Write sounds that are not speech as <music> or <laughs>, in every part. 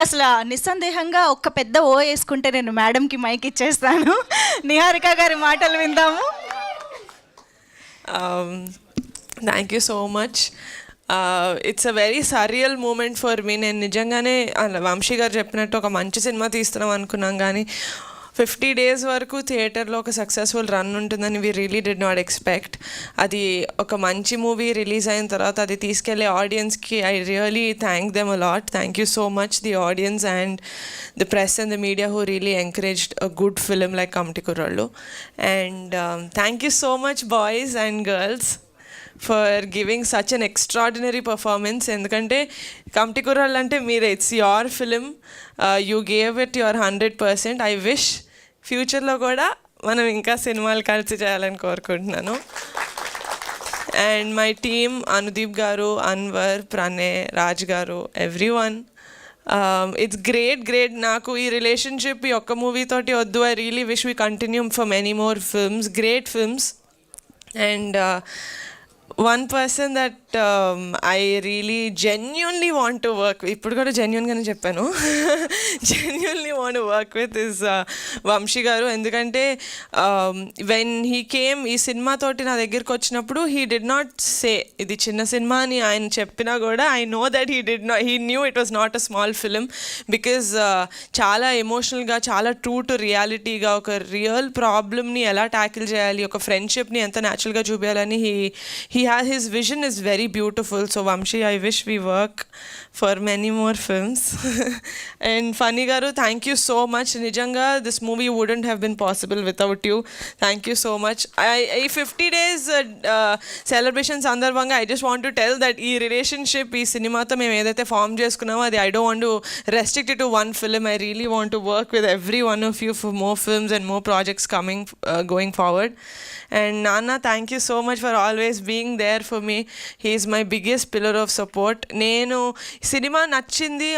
అసలు నిస్సందేహంగా ఒక్క పెద్ద ఓ వేసుకుంటే నేను మేడంకి మైక్ ఇచ్చేస్తాను. <laughs> నిహారిక గారి మాటలు విందాము. Thank you so much it's a very surreal moment for me నేను నిజంగానే వంశీ గారు చెప్పినట్టు ఒక మంచి సినిమా తీస్తున్నాం అనుకున్నాం కానీ ఫిఫ్టీ డేస్ వరకు థియేటర్లో ఒక సక్సెస్ఫుల్ రన్ ఉంటుందని we really did not expect అది ఒక మంచి మూవీ రిలీజ్ అయిన తర్వాత అది తీసుకెళ్ళే ఆడియన్స్కి I really thank them a lot thank you so much the audience and the press and the media who really encouraged a good film like Committee Kurrollu and thank you so much boys and girls for giving such an extraordinary performance ఎందుకంటే committee Kurrollu అంటే మీరు it's your film you gave it your hundred percent I wish ఫ్యూచర్లో కూడా మనం ఇంకా సినిమాలు కలిసి చేయాలని కోరుకుంటున్నాను. అండ్ మై టీమ్ అనుదీప్ గారు అన్వర్ ప్రణయ్ రాజ్ గారు every one it's great great నాకు ఈ రిలేషన్షిప్ ఈ ఒక్క మూవీ తోటి వద్దు. I really wish we continue for many more films great films and one person that I really genuinely want to work ఇప్పుడు కూడా జెన్యున్గానే చెప్పాను. Genuinely want work with is Vamsi గారు. ఎందుకంటే వెన్ హీ కేమ్ ఈ సినిమాతోటి నా దగ్గరికి వచ్చినప్పుడు హీ డిడ్ నాట్ సే ఇది చిన్న సినిమా అని ఆయన చెప్పినా కూడా I know that he did not he knew it was not a small film because చాలా ఎమోషనల్గా చాలా ట్రూ టు రియాలిటీగా ఒక రియల్ ప్రాబ్లమ్ని ఎలా ట్యాకిల్ చేయాలి ఒక ఫ్రెండ్షిప్ని ఎంత న్యాచురల్గా చూపించాలని he he has his vision is very beautiful so Vamsi I wish we work for many more films and Phani గారు థ్యాంక్ యూ సో మచ్ నిజంగా this movie wouldn't have been possible without you thank you so much I ఈ fifty days celebration సందర్భంగా I just want to tell that ఈ relationship ఈ సినిమాతో మేము ఏదైతే form చేసుకున్నామో అది I don't want to restrict to one film I really want to work with every one of you for more films and more projects coming going forward and నాన్న thank you so much for always being there for me he's my biggest pillar of support నేను సినిమా నచ్చింది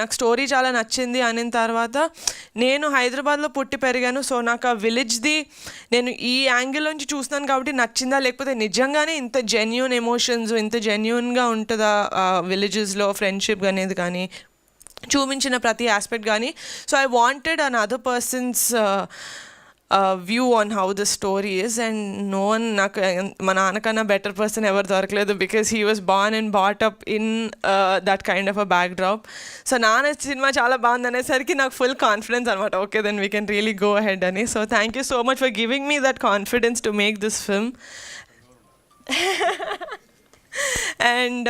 నాకు story చాలా నచ్చింది అనిన తర్వాత నేను హైదరాబాద్లో పుట్టి పెరిగాను. సో నాకు ఆ విలేజ్ది నేను ఈ యాంగిల్ నుంచి చూస్తున్నాను కాబట్టి నచ్చిందా లేకపోతే నిజంగానే ఇంత జెన్యున్ ఎమోషన్స్ ఇంత జెన్యున్గా ఉంటుందా విలేజెస్లో ఫ్రెండ్షిప్ అనేది కానీ చూపించిన ప్రతి ఆస్పెక్ట్ కానీ. So I wanted another person's view on how the story is and no one నాకు మా నాన్నకన్నా బెటర్ పర్సన్ ఎవరు దొరకలేదు because he was born and brought up in that kind of a backdrop so నాన్న సినిమా చాలా బాగుంది అనేసరికి నాకు ఫుల్ కాన్ఫిడెన్స్ అనమాట okay then we can really go ahead అని so thank you so much for giving me that confidence to make this film and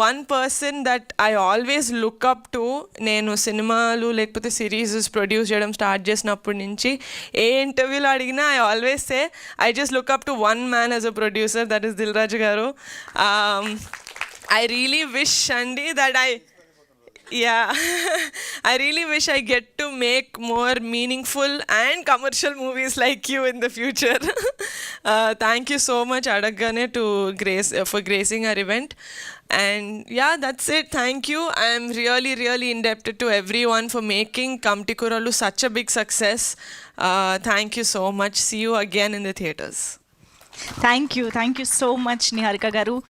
one person that I always look up to నేను సినిమాలు లేకపోతే series produce చేయడం start చేసినప్పటి నుంచి ఏ ఇంటర్వ్యూలో అడిగినా I always say I just look up to one man as a producer that is Dil Raju గారు ఐ రియలీ విష్ అండి that I ya I really wish I get to make more meaningful and commercial movies like you in the future Uh, thank you so much, Adagane, to grace uh, for gracing our event. And yeah, that's it. Thank you. I am really, really indebted to everyone for making Kamtikuralu such a big success. Uh, thank you so much. See you again in the theaters. Thank you. Thank you so much, Niharika Garu.